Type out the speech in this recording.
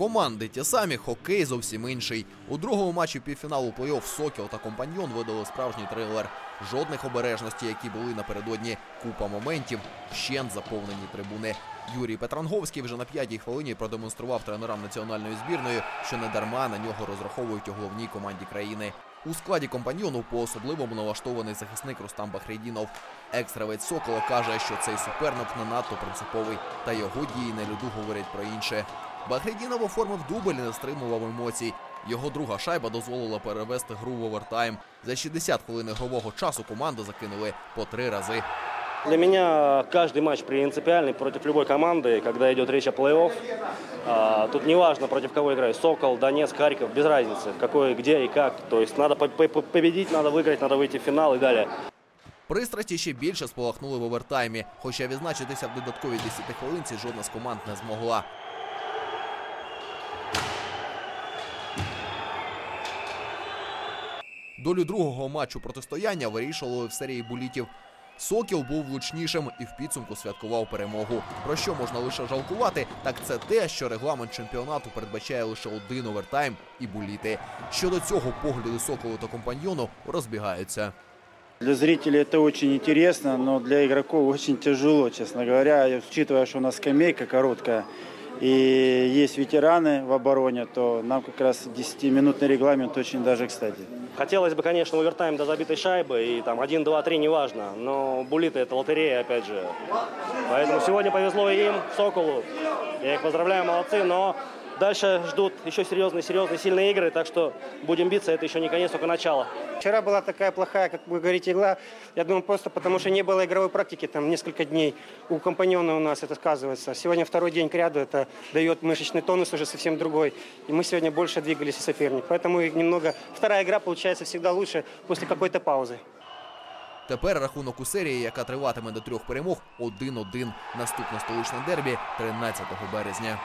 Команди ті самі, хокей зовсім інший. У другому матчі півфіналу плей-офф Сокіл та компаньйон видали справжній трилер. Жодних обережностей, які були напередодні. Купа моментів, вщент заповнені трибуни. Юрій Петранговський вже на п'ятій хвилині продемонстрував тренерам національної збірної, що не дарма на нього розраховують у головній команді країни. У складі компаньйону по-особливому налаштований захисник Рустам Бахрейдінов. Екстравець Сокола каже, що цей суперник не надто принциповий, та його дії на льоду говорять про інше. Бахрейдінов оформив дубль і не стримував емоцій. Його друга шайба дозволила перевести гру в овертайм. За 60 хвилин ігрового часу команду закинули по три рази. Для меня каждый матч принципиальный против любой команды, когда идет речь о плей-офф. А, Тут не важно, против кого играю. Сокол, Донецк, Харьков, без разницы, какой, где и как. То есть надо по- по- победить, надо выиграть, надо выйти в финал и далее. Пристрасті ще більше спалахнули в овертаймі, хоча відзначитися в додатковій 10 хвилинці жодна з команд не змогла. Долю другого матчу протистояння вирішували в серії булітів. Сокіл був влучнішим і в підсумку святкував перемогу. Про що можна лише жалкувати, так це те, що регламент чемпіонату передбачає лише один овертайм і буліти. Щодо цього погляди Соколу та компаньйону розбігаються. Для зрителей это очень интересно, но для игроков очень тяжело, честно говоря. И Учитывая, что у нас скамейка короткая и есть ветераны в обороне, то нам как раз 10-минутный регламент очень даже кстати. Хотелось бы, конечно, овертайм до забитой шайбы, и там 1, 2, 3, неважно. Но булиты это лотерея, опять же. Поэтому сегодня повезло и им, Соколу. Я их поздравляю, молодцы, но дальше ждут еще серьезные, серьезные, сильные игры, так что будем биться, это еще не конец, только начало. Вчера была такая плохая, как вы говорите, игла. Я думаю, просто потому что не было игровой практики там несколько дней. У компаньона у нас это сказывается. Сегодня второй день к ряду, это дает мышечный тонус уже совсем другой. И мы сегодня больше двигались и соперник. Поэтому и немного... Вторая игра получается всегда лучше после какой-то паузы. Тепер рахунок у серії, яка триватиме до трьох перемог, 1-1. Наступне столичне дербі 13 березня.